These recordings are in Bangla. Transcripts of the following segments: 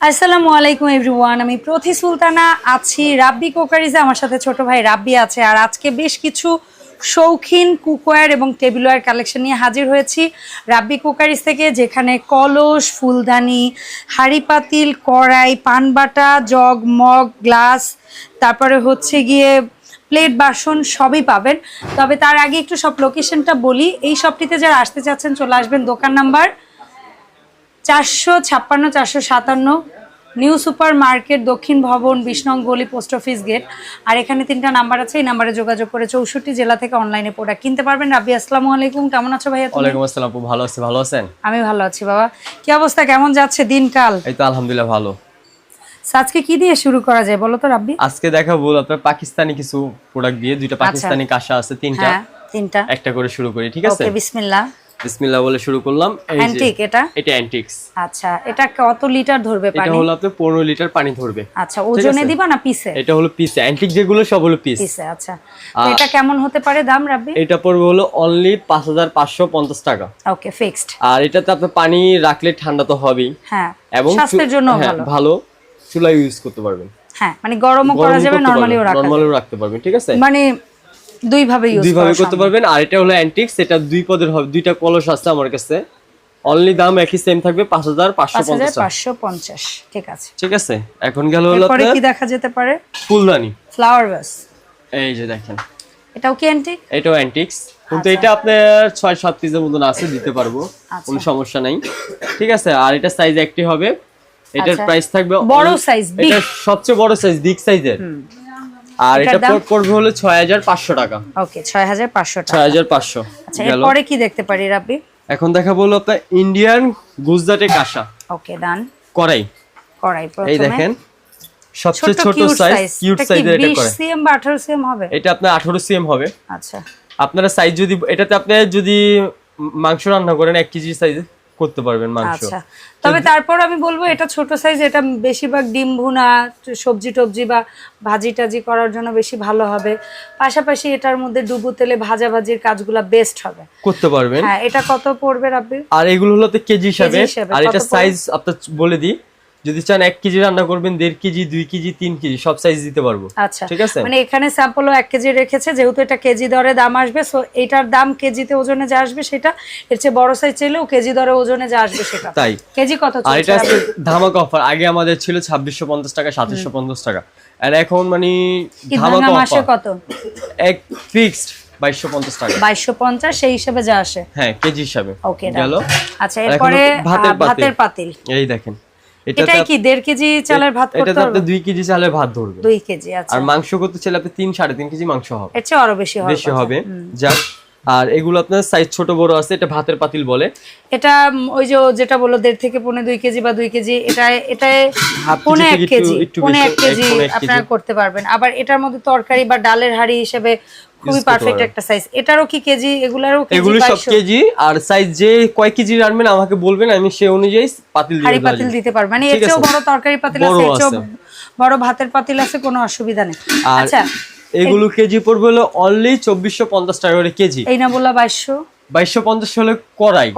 আসসালামু আলাইকুম এভরিওয়ান আমি প্রথি সুলতানা, আছি রাব্বি কোকারিজে। আমার সাথে ছোট ভাই রাব্বি আছে আর আজকে বেশ কিছু শৌখিন কুকওয়্যার এবং টেবিলওয়্যার কালেকশন নিয়ে হাজির হয়েছি রাব্বি কুকারিজ থেকে, যেখানে কলস, ফুলদানি, হাঁড়ি পাতিল, কড়াই পানবাটা জগ, মগ, গ্লাস, তারপরে হচ্ছে গিয়ে প্লেট, বাসন সবই পাবেন। তবে তার আগে একটু সব লোকেশনটা বলি। এই শপটিতে যারা আসতে চাচ্ছেন, চলে আসবেন দোকান নাম্বার চারশো ছাপ্পান্ন চারশো সাতান্ন নিউ সুপার মার্কেট দক্ষিণ ভবন বিষ্ণং গলি পোস্ট অফিস গেট। আর এখানে তিনটা নাম্বার আছে এই নাম্বারে যোগাযোগ করে চৌষট্টি জেলা থেকে অনলাইনে প্রোডাক্ট কিনতে পারবেন। রাবি আসসালামু আলাইকুম। কেমন আছো ভাইয়া ওয়ালাইকুম আসসালাম আপু ভালো আছে ভালো আছেন? আমি ভালো আছি বাবা। কি অবস্থা কেমন যাচ্ছে দিনকাল? এই তো আলহামদুলিল্লাহ ভালো। আজকে কি দিয়ে শুরু করা যায় বলো তো রাব্বি? আজকে দেখাবো আপনার পাকিস্তানি কিছু প্রোডাক্ট দিয়ে দুইটা পাকিস্তানি কাঁসা আছে তিনটা। হ্যাঁ তিনটা। একটা করে শুরু করি ঠিক আছে? ওকে বিসমিল্লাহ। বিসমিল্লাহ বলে শুরু করলাম। এই যে অ্যান্টিক এটা? এটা অ্যান্টিক্স আচ্ছা এটা কত লিটার ধরবে পানি? এটা হলো আপনার পনেরো লিটার পানি ধরবে। আচ্ছা ওজনে দিবা না পিসে? এটা হলো পিস অ্যান্টিক যেগুলো সব হলো পিস পিসে আচ্ছা। তো এটা কেমন হতে পারে দাম রাব্বি? এটা পড়বে হলো অনলি পাঁচ হাজার পাঁচশো পঞ্চাশ টাকা। ওকে ফিক্সড আর এটাতে আপনার পানি রাখলে ঠান্ডা তো হবেই। হ্যাঁ এবং স্বাস্থ্যের জন্য ভালো। ভালো। চুলা ইউজ করতে পারবেন। হ্যাঁ মানে গরমও করা যাবে নরমালিও। রাখতে পারবেন ঠিক আছে? মানে দুই ভাবে ইউজ দুই ভাবে করতে পারবেন। আর এটা হলো অ্যান্টিক্স এটা দুই পদের হবে দুইটা কলস আছে আমার কাছে। অনলি দাম একই সেম থাকবে পাঁচ হাজার পাঁচশো পাঁচ হাজার পঞ্চাশ টাকা। পাঁচশো পঞ্চাশ ঠিক আছে। ঠিক আছে? এখন গেল হলো আপনার কি দেখা যেতে পারে? ফুলদানি। ফ্লাওয়ার ভাস এই যে দেখেন। এটাও কি অ্যান্টিক এটাও অ্যান্টিক্স কিন্তু আচ্ছা। এটা আপনার ছয় সাত পিসের মতন আছে দিতে পারব। কোনো সমস্যা নাই। ঠিক আছে? আর এটা সাইজ একটি হবে। এটার আচ্ছা। প্রাইস থাকবে বড় big। এটা সবচেয়ে বড় সাইজ বিগ সাইজের আর এটা দাম? পড়- পড়বে হলো ছয় হাজার পাঁচশো টাকা। ওকে ছয় হাজার পাঁচশো টাকা। ছয় হাজার পাঁচশো। আচ্ছা এরপরে কি দেখতে পারি রাব্বি? এখন দেখা বলল আপনার ইন্ডিয়ান গুজরাটে কাঁসা ওকে ডান করাই কড়াই এই দেখেন সবচেয়ে ছোট সাইজ কিউট সাইজের এটা 20 সিএম বা 18 সিএম হবে? এটা আপনার আঠারো সিএম হবে। আচ্ছা। আপনারা সাইজ যদি এটাতে আপনি যদি মাংস রান্না করেন এক কেজি সাইজ করতে পারবেন মাংস। আচ্ছা। তবে তারপর আমি বলব এটা ছোট সাইজ এটা বেশিরভাগ ডিম ভুনা সবজি টবজি বা ভাজি টাজি করার জন্য বেশি ভালো হবে। পাশাপাশি এটার মধ্যে ডুবু তেলে ভাজা ভাজির কাজগুলা বেস্ট হবে। করতে পারবেন। হ্যাঁ এটা কত পড়বে আপনি আর এগুলো হলো তো কেজি হিসাবে। হিসাবে, আর এটা সাইজ আপনার বলে দিই। যদি চান এক কেজি রান্না করবেন দেড় কেজি দুই কেজি তিন কেজি সব সাইজ দিতে পারব। আচ্ছা ঠিক আছে? মানে এখানে স্যাম্পলও এক কেজি রেখেছে যেহেতু এটা কেজি দরে দাম আসবে সো এটার দাম কেজিতে ওজনে যা আসবে সেটা এর চেয়ে বড় সাইজ চাইলেও কেজি দরে ওজনে যা আসবে সেটা। তাই? কেজি কত আর এটা আছে? ধামাকা অফার আগে আমাদের ছিল ছাব্বিশশো পঞ্চাশ টাকা সাতাশশো পঞ্চাশ টাকা। আর এখন মানে ধামাকা মাসে কত? এক ফিক্সড বাইশশো পঞ্চাশ টাকা। বাইশশো পঞ্চাশ সেই হিসাবে যা আসে। হ্যাঁ কেজি হিসাবে। ওকে গেল। আচ্ছা এরপরে ভাতের পাতিল। এই দেখেন। এটাই কি কেজি চালের ভাত করতে হবে? কেজি চালের ভাত ধরবে কেজি আচ্ছা। আর মাংস করতে চাইলে আপনি তিন সাড়ে তিন কেজি মাংস হবে। এর চেয়ে আরও বেশি হবে বেশি হবে। আর এগুলো আপনার সাইজ ছোট বড় আছে এটা ভাতের পাতিল বলে। এটা ওই যে যেটা বলল দেড় থেকে পৌনে দুই কেজি বা দুই কেজি এটা এটা কেজি পৌনে এক কেজি এক এক কেজি। আপনারা করতে পারবেন। আবার এটার মধ্যে তরকারি বা ডালের হাড়ি হিসেবে খুবই পারফেক্ট একটা সাইজ এটারও কি কেজি? এগুলারও কেজি এগুলো সব কেজি আর সাইজ যে কয় কেজি রাখবেন আমাকে বলবেন আমি সে অনুযায়ী পাতিল দিয়ে হাড়ি পাতিল দিতে মানে এর চেয়েও বড় তরকারি পাতিল আছে এর চেয়েও বড় ভাতের পাতিল আছে কোনো অসুবিধা নেই। আচ্ছা এগুলো কেজি পড়বে হলো অনলি চব্বিশশো পঞ্চাশ টাকা করে কেজি। এই না বললা বাইশশো। বাইশশো পঞ্চাশ হলে কড়াই।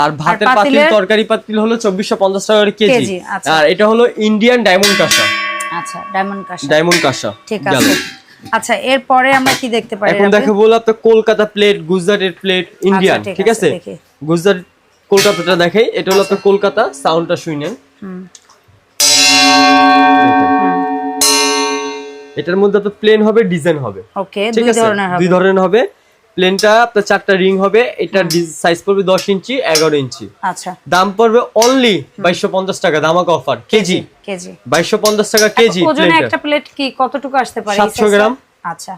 আর ভাতের পাতিল? তরকারি পাতিল হলো চব্বিশশো পঞ্চাশ টাকা করে কেজি। আচ্ছা। আর এটা হলো ইন্ডিয়ান ডায়মন্ড কাঁসা আচ্ছা ডায়মন্ড কাশ ডায়মন্ড কাঁসা ঠিক আছে। আচ্ছা এরপরে আমরা কি দেখতে পারি এখন দেখো বলো আপনার কলকাতা প্লেট গুজরাটের প্লেট ইন্ডিয়ান আচ্ছা, ঠিক ঠিক আছে, গুজরাট কলকাতাটা দেখাই এটা হলো তো কলকাতা সাউন্ডটা শুনেন এটার মধ্যে তো প্লেন হবে ডিজাইন হবে। ওকে দুই ধরনের হবে। দুই ধরনের হবে। প্লেনটা আপনার চারটা রিং হবে এটা সাইজ পড়বে দশ ইঞ্চি এগারো ইঞ্চি। আচ্ছা। দাম পড়বে অনলি বাইশশো পঞ্চাশ টাকা দামাক অফার কেজি কেজি। বাইশশো পঞ্চাশ টাকা কেজি একটা প্লেট কি কতটুকু আসতে পারে? 700 গ্রাম। আচ্ছা।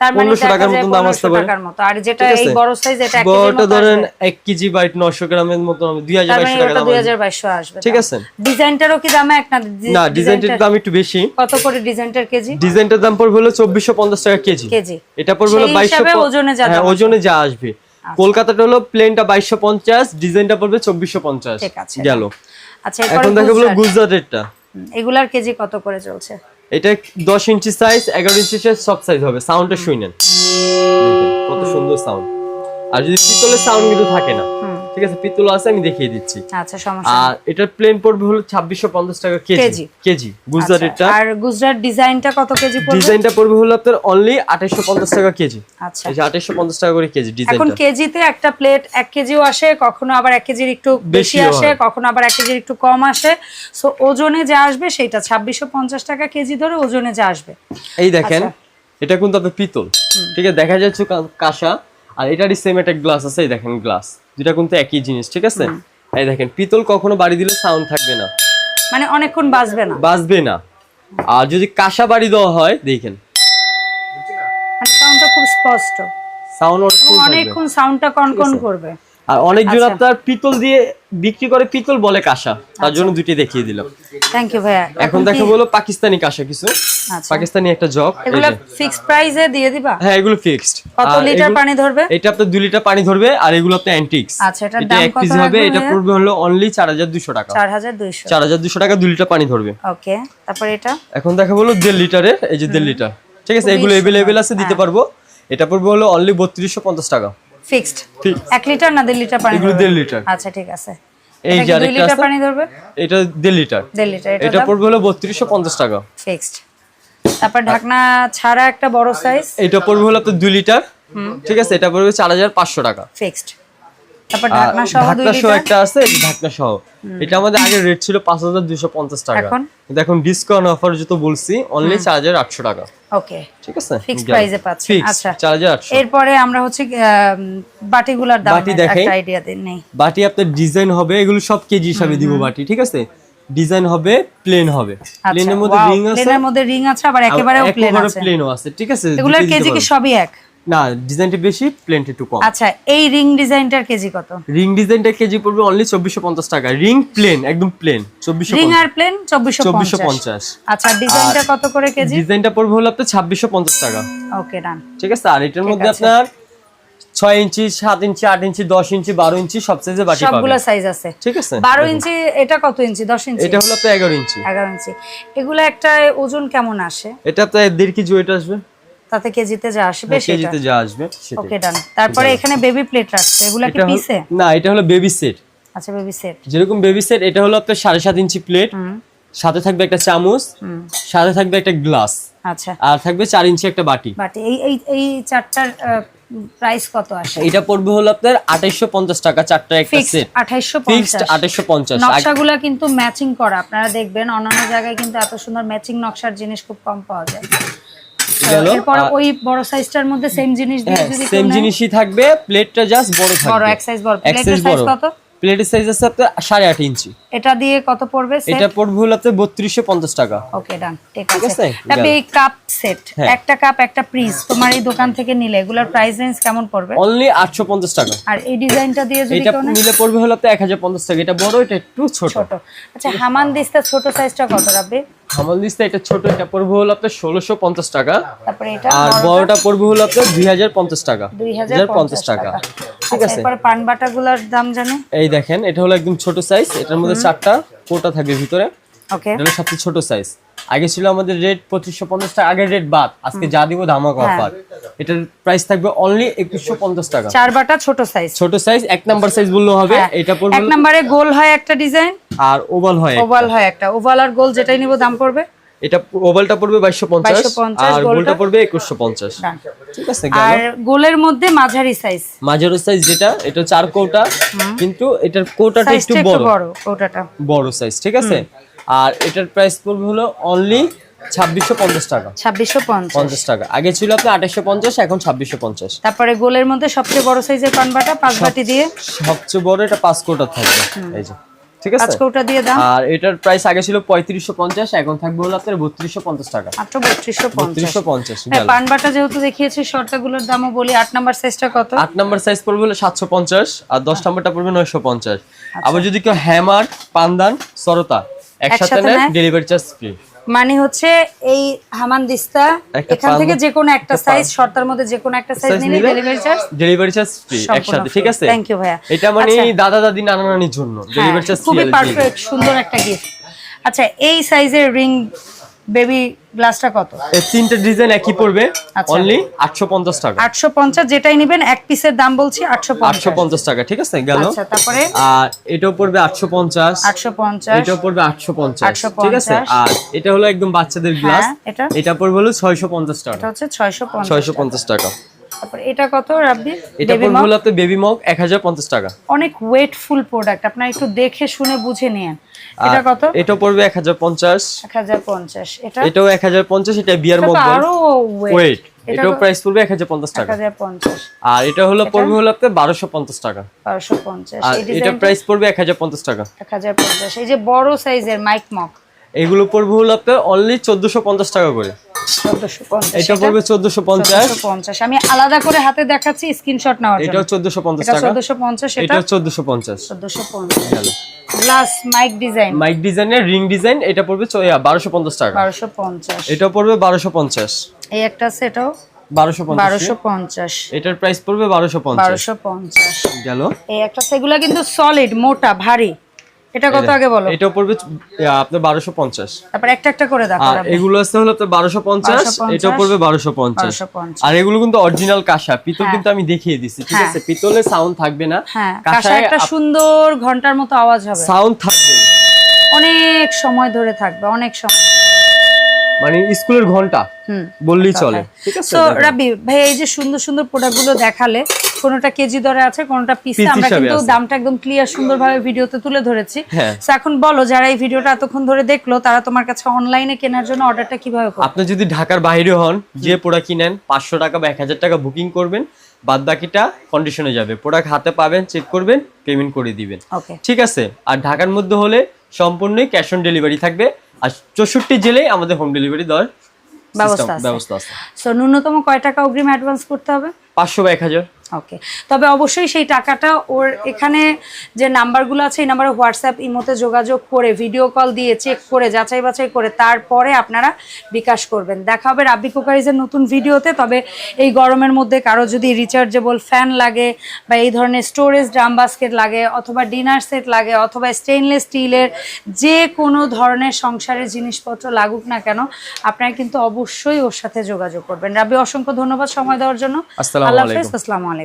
তার মানে 1500 টাকার মতন দাম আসতে পারে। আর যেটা এই বড় সাইজ এটা এক বড়টা ধরেন আসবে। কেজি গ্রামের মতো মানে টাকা দাম দুই আসবে। হাজার বাইশশো আসবে ঠিক আছে? ডিজাইনটারও কি দাম এক না না ডিজাইনটার ডিজাইনটার- দাম একটু বেশি। কত করে ডিজাইনটার কেজি? ডিজাইনটার দাম পড়বে হলো চব্বিশশো পঞ্চাশ টাকা কেজি। কেজি। এটা পড়বে হলো সেই বাইশশো হিসাবে ওজনে যা হ্যাঁ ওজনে যা আসবে। কলকাতাটা হলো প্লেনটা বাইশশো পঞ্চাশ ডিজাইনটা পড়বে চব্বিশশো পঞ্চাশ। ঠিক আছে। গেল। আচ্ছা এখন দেখা। গুজরাটেরটা। এগুলার কেজি কত করে চলছে? এটা দশ ইঞ্চি সাইজ এগারো ইঞ্চি সাইজ সব সাইজ হবে। সাউন্ডটা শুনেন কত সুন্দর সাউন্ড আর যদি পিতলের সাউন্ড কিন্তু থাকে না। ঠিক আছে পিতল আছে আমি দেখিয়ে দিচ্ছি। আচ্ছা সমস্যা আর এটার প্লেন পড়বে হলো ছাব্বিশশো পঞ্চাশ টাকা কেজি। কেজি। গুজরাট আচ্ছা, এটা। আর গুজরাট ডিজাইনটা কত কেজি পড়বে? ডিজাইনটা পড়বে হলো আপনার অনলি আঠাইশশো পঞ্চাশ টাকা কেজি। আচ্ছা। এই যে আঠাইশশো পঞ্চাশ টাকা করে কেজি এখন কেজিতে একটা প্লেট এক কেজিও আসে কখনো আবার এক কেজির একটু বেশি আসে কখনো আবার এক কেজির একটু কম আসে। সো ওজনে যা আসবে সেটা ছাব্বিশশো পঞ্চাশ টাকা কেজি ধরে ওজনে যা আসবে। এই দেখেন আচ্ছা। এটা কিন্তু আপনার পিতল। ঠিক আছে দেখা যাচ্ছে কাঁসা। আর এটারই সেম একটা গ্লাস আছে এই দেখেন গ্লাস দুটা কিন্তু একই জিনিস ঠিক আছে? এই দেখেন পিতল কখনো বাড়ি দিলে সাউন্ড থাকবে না। মানে অনেকক্ষণ বাজবে না। বাজবে না। আর যদি কাঁসা বাড়ি দেওয়া হয় দেখেন। মানে সাউন্ডটা খুব স্পষ্ট। সাউন্ড অনেকক্ষণ সাউন্ডটা কনকন করবে। আর অনেকজন আচ্ছা। আপনার পিতল দিয়ে বিক্রি করে পিতল বলে কাঁসা। তার জন্য দুটি দেখিয়ে দিলাম। থ্যাংক ইউ ভাইয়া। এখন দেখা বলো পাকিস্তানি কাঁসা কিছু। আচ্ছা। পাকিস্তানি একটা জগ এগুলো ফিক্সড প্রাইসে দিয়ে দিবা? হ্যাঁ এগুলো ফিক্সড কত লিটার পানি ধরবে? এটা আপনার দুই লিটার পানি ধরবে আর এগুলো আপনার অ্যান্টিক্স আচ্ছা, এটা দাম কত হবে এটা? পড়বে হলো অনলি চার হাজার দুশো টাকা। চার হাজার দুইশো। চার হাজার দুশো টাকা দুই লিটার পানি ধরবে। ওকে তারপর এটা? এখন দেখা বলো দেড় লিটারের এই যে দেড় লিটার ঠিক আছে এগুলো এভেলেবেল আছে দিতে হ্যাঁ। পারব। এটা পড়বে হলো অনলি বত্রিশশো পঞ্চাশ টাকা। ফিক্সড। লিটার না লিটার পানি এগুলো লিটার। আচ্ছা ঠিক আছে। এই যে আরেকটা লিটার পানি ধরবে? এটা দেড় লিটার। লিটার এটা পড়বে হলো বত্রিশশো পঞ্চাশ টাকা। ফিক্সড। তারপর ঢাকনা ছাড়া একটা বড় সাইজ এটা পড়বে হলো তো দুই লিটার। ঠিক আছে এটা পড়বে চার হাজার পাঁচশো টাকা। ফিক্সড। তারপর ঢাকনা সহ ঢাকনা সহ একটা আছে ঢাকনা সহ। এটা আমাদের আগে রেট ছিল পাঁচ হাজার দুশো পঞ্চাশ টাকা। কিন্তু এখন ডিসকাউন্ট অফার যত বলছি অনলি চার হাজার আটশো টাকা। ওকে ঠিক আছে? Fixed price পাচ্ছেন, আচ্ছা। এরপরে আমরা হচ্ছে দাম বাটি একটা আইডিয়া দিন নেই। বাটি আপনার ডিজাইন হবে এগুলো সব কেজি হিসাবে দিব বাটি ঠিক আছে? ডিজাইন হবে প্লেন হবে। প্লেনের মধ্যে রিং আছে। প্লেনের মধ্যে রিং আছে আবার একেবারেও প্লেন আছে। প্লেনও আছে ঠিক আছে? এগুলোর কেজি কি সবই এক? না ডিজাইনটা বেশি প্লেনটা একটু কম। আচ্ছা এই রিং ডিজাইনটার কেজি কত? রিং ডিজাইনটা কেজি পড়বে অনলি চব্বিশশো পঞ্চাশ টাকা। রিং প্লেন একদম প্লেন চব্বিশশো রিং আর প্লেন চব্বিশশো চব্বিশশো পঞ্চাশ। পঞ্চাশ আচ্ছা ডিজাইনটা কত করে কেজি? ডিজাইনটা পড়বে হলো আপনার ছাব্বিশশো পঞ্চাশ টাকা। ওকে ডান ঠিক আছে? আর এটার মধ্যে আপনার ছয় ইঞ্চি সাত ইঞ্চি আট ইঞ্চি দশ ইঞ্চি বারো ইঞ্চি সব সাইজে বাটি সবগুলো সাইজ আছে। ঠিক আছে? বারো ইঞ্চি এটা কত ইঞ্চি? দশ ইঞ্চি? এটা হলো আপনার এগারো ইঞ্চি। এগারো ইঞ্চি। এগুলো একটা ওজন কেমন আসে? এটা তো দেড় কেজি ওয়েট আসবে। তাতে কেজিতে যা আসে বেশি কেজিতে যা আসবে। ওকে ডান তারপরে এখানে বেবি প্লেট রাখছে এগুলা কি পিসে না এটা হলো বেবি সেট আচ্ছা বেবি সেট যেরকম বেবি সেট এটা হলো আপনার সাড়ে সাত ইঞ্চি প্লেট সাথে থাকবে একটা চামচ। সাথে থাকবে একটা গ্লাস আচ্ছা। আর থাকবে চার ইঞ্চি একটা বাটি। বাট। এই এই এই চারটার প্রাইস কত আসে? এটা পড়বে হলো আপনার আঠাইশো পঞ্চাশ টাকা চারটা একটা সেট আঠাইশশো ফিক্সড আঠাইশো পঞ্চাশ। নকশাগুলা কিন্তু ম্যাচিং করা। আপনারা দেখবেন অন্যান্য জায়গায় কিন্তু এত সুন্দর ম্যাচিং নকশার জিনিস খুব কম পাওয়া যায়। গেল। এরপর ওই বড় সাইজটার মধ্যে সেম জিনিস দিয়ে হ্যাঁ যদি সেম জিনিসই থাকবে প্লেটটা জাস্ট বড় থাকবে। বড় এক size বড়। প্লেটের size কত? প্লেটের সাইজ আছে আপনার সাড়ে আট ইঞ্চি। এটা দিয়ে কত পড়বে এটা পড়বে হলো আপনার বত্রিশশো পঞ্চাশ টাকা। ওকে ডান ঠিক আছে? গেল। এই কাপ সেট হ্যাঁ। একটা কাপ একটা পিস তোমার এই দোকান থেকে নিলে এগুলোর প্রাইস রেঞ্জ কেমন পড়বে? অনলি আটশো পঞ্চাশ টাকা। আর এই ডিজাইনটা দিয়ে যদি এটা নিলে পড়বে হলো আপনার এক হাজার পঞ্চাশ টাকা। এটা বড় এটা একটু ছোট। ছোট। আচ্ছা হামান দিস্তা ছোট সাইজটা কত রাখবে হামাল দিস্তা এটা ছোট এটা পড়বে হলো আপনার ষোলোশো পঞ্চাশ টাকা। তারপরে এটা আর বড়টা? পড়বে হলো আপনার দুই হাজার পঞ্চাশ টাকা। 2050 টাকা। ঠিক আচ্ছা, আছে? এরপরে পান বাটাগুলোর দাম জানে? এই দেখেন এটা হলো একদম ছোট সাইজ এটার মধ্যে চারটা কোটা থাকে ভিতরে। ওকে এটা সবচেয়ে ছোট সাইজ আগে ছিল আমাদের রেট পঁচিশশো পঞ্চাশ টাকা আগের রেট বাদ। আজকে যা দিব ধামাক হ্যাঁ। অফার এটার প্রাইস থাকবে অনলি একুশশো পঞ্চাশ টাকা। চার বাটা ছোট সাইজ ছোট সাইজ এক নাম্বার সাইজ বললেও হবে। হ্যাঁ। এটা পড়বে এক নম্বরে গোল হয় একটা ডিজাইন আর ওভাল হয় ওভাল হয় একটা। ওভাল আর গোল যেটাই নিব দাম পড়বে। এটা ওভালটা পড়বে বাইশশো পঞ্চাশ। 2250, আর গোলটা? পড়বে একুশশো পঞ্চাশ। Done। ঠিক আছে আর গোলের মধ্যে মাঝারি সাইজ মাঝারো সাইজ যেটা এটা চার কোটা। কিন্তু এটার কোটাটা একটু বড়। বড় ওটাটা বড় সাইজ ঠিক আছে? আর এটার প্রাইস পড়বে হলো অনলি ছাব্বিশশো পঞ্চাশ টাকা। ছাব্বিশশো পঞ্চাশ। টাকা। আগে ছিল আপনার আঠাশশো পঞ্চাশ এখন ছাব্বিশশো পঞ্চাশ। তারপরে গোলের মধ্যে সবচেয়ে বড় সাইজের পাঁচ বাটি দিয়ে। সবচেয়ে বড় এটা পাঁচ কোটা থাকবে। এই যে। ঠিক আছে? পাঁচ কৌটা দিয়ে দাম। আর এটার প্রাইস আগে ছিল পঁয়ত্রিশশো পঞ্চাশ এখন থাকবে হলো আপনার বত্রিশশো পঞ্চাশ টাকা। মাত্র হ্যাঁ পান বাটা যেহেতু দেখিয়েছি শর্টাগুলোর দামও বলি আট নাম্বার সাইজটা কত? আট নাম্বার সাইজ পড়বে হলো আর দশ নাম্বারটা পড়বে নয়শো পঞ্চাশ। আচ্ছা। আবার যদি কেউ হ্যামার পান্দান সরতা একসাথে? ডেলিভারি চার্জ ফ্রি মানে হচ্ছে এই হামান দিস্তা এখান থেকে যে কোনো একটা সাইজ শর্তার মধ্যে যে কোনো একটা সাইজ নিলে delivery charge delivery charge free একসাথে ঠিক আছে? Thank you ভাইয়া। এটা মানে আচ্ছা। দাদা দাদি নানা নানির জন্য। ডেলিভারি চার্জ ফ্রি খুবই পারফেক্ট সুন্দর একটা গিফট আচ্ছা এই সাইজের রিং বেবি গ্লাসটা কত? এই তিনটে ডিজাইন একই পড়বে। আচ্ছা। অনলি আটশো পঞ্চাশ টাকা। আটশো পঞ্চাশ যেটাই নেবেন এক পিসের দাম বলছি আটশো আটশো পঞ্চাশ পঞ্চাশ টাকা ঠিক আছে গেল? আচ্ছা তারপরে? আর এটাও পড়বে আটশো পঞ্চাশ। আটশো পঞ্চাশ। এটাও পড়বে আটশো পঞ্চাশ 850 ঠিক আছে? আর এটা হলো একদম বাচ্চাদের গ্লাস। হ্যাঁ, এটা? এটা পড়বে হলো ছয়শো পঞ্চাশ এটা টাকা হচ্ছে ছয়শো পঞ্চাশ ছয়শো পঞ্চাশ টাকা। তারপরে এটা কত রাব্বি? এটা আপনার বেবি মগ এক হাজার পঞ্চাশ টাকা। অনেক ওয়েটফুল প্রোডাক্ট আপনারা একটু দেখে শুনে বুঝে নিন এটা কত? এটাও পড়বে এক হাজার পঞ্চাশ। এক হাজার পঞ্চাশ এটা? এটাও এক হাজার পঞ্চাশ এটা বিয়ার মগ আরও ওয়েট এটা এটাও প্রাইস পড়বে এক হাজার পঞ্চাশ এক টাকা হাজার পঞ্চাশ। আর এটা হলো পড়বে হলো বারোশো পঞ্চাশ টাকা। বারোশো পঞ্চাশ। আর এই এটা প্রাইস পড়বে এক হাজার পঞ্চাশ টাকা। এক হাজার পঞ্চাশ। এই যে বড় সাইজের মাইক মক এগুলো পড়বে হলো আপনার অনলি চোদ্দশো পঞ্চাশ টাকা করে। এটা পড়বে আমি আলাদা করে হাতে দেখাচ্ছি স্ক্রিনশট পঞ্চাশ এটা টাকা। চোদ্দশো পঞ্চাশ এটা? এটাও চোদ্দশো পঞ্চাশ। চোদ্দশো পঞ্চাশ। গ্লাস মাইক ডিজাইন মাইক ডিজাইনের রিং ডিজাইন এটা পড়বে বারোশো পঞ্চাশ টাকা। বারোশো পঞ্চাশ। এটা পড়বে বারোশো পঞ্চাশ। এই একটা আছে এটাও? বারোশো পঞ্চাশ। বারোশো পঞ্চাশ। এটার প্রাইস পড়বে বারোশো পঞ্চাশ। বারোশো পঞ্চাশ। গেল। এই একটা সেগুলা কিন্তু সলিড মোটা ভারী। এটা কত আগে বলো? এটা পড়বে আপনার বারোশো পঞ্চাশ। তারপর একটা একটা করে দেখো এগুলো আছে হলো আপনার বারোশো পঞ্চাশ 1250, এটা পড়বে বারোশো পঞ্চাশ। 1250 আর এগুলো কিন্তু অরিজিনাল কাঁসা। পিতল কিন্তু আমি দেখিয়ে দিচ্ছি ঠিক হ্যাঁ। আছে? পিতলে সাউন্ড থাকবে না। হ্যাঁ কাঁসা একটা সুন্দর ঘণ্টার মতো আওয়াজ হবে। সাউন্ড থাকবে। অনেক সময় ধরে থাকবে অনেক সময়। মানে স্কুলের ঘণ্টা বললেই চলে। তো রাবি ভাই এই যে সুন্দর সুন্দর প্রোডাক্টগুলো দেখালে কোনটা কেজি দরে আছে কোনটা পিসে আমরা কিন্তু দামটা একদম ক্লিয়ার সুন্দরভাবে ভিডিওতে তুলে ধরেছি। হ্যাঁ। তো এখন বলো যারা এই ভিডিওটা এতক্ষণ ধরে দেখল তারা তোমার কাছে অনলাইনে কেনার জন্য অর্ডারটা কীভাবে করবে? আপনি যদি ঢাকার বাইরে হন যে প্রোডাক্ট কিনেন পাঁচশো টাকা বা এক হাজার টাকা বুকিং করবেন বাদ বাকিটা কন্ডিশনে যাবে। প্রোডাক্ট হাতে পাবেন চেক করবেন পেমেন্ট করে দিবেন। ঠিক আছে? আর ঢাকার মধ্যে হলে সম্পূর্ণই ক্যাশ অন ডেলিভারি থাকবে। আর চৌষট্টি জেলেই আমাদের হোম ডেলিভারি দেওয়ার ব্যবস্থা আছে। ব্যবস্থা আছে। সো ন্যূনতম কয় টাকা অগ্রিম অ্যাডভান্স করতে হবে? পাঁচশো বা এক হাজার। ওকে তবে অবশ্যই সেই টাকাটা ওর এখানে যে নাম্বারগুলো আছে এই নাম্বারে হোয়াটসঅ্যাপ ইমোতে যোগাযোগ করে ভিডিও কল দিয়ে চেক করে যাচাই বাছাই করে তারপরে আপনারা বিকাশ করবেন। দেখা হবে রাব্বি কুকারিজের নতুন ভিডিওতে তবে এই গরমের মধ্যে কারও যদি রিচার্জেবল ফ্যান লাগে বা এই ধরনের স্টোরেজ ড্রাম বাস্কেট লাগে অথবা ডিনার সেট লাগে অথবা স্টেইনলেস স্টিলের যে কোনো ধরনের সংসারের জিনিসপত্র লাগুক না কেন আপনারা কিন্তু অবশ্যই ওর সাথে যোগাযোগ করবেন। রাব্বি অসংখ্য ধন্যবাদ সময় দেওয়ার জন্য। আল্লাহ। হাফেজ আসসালামু আলাইকুম।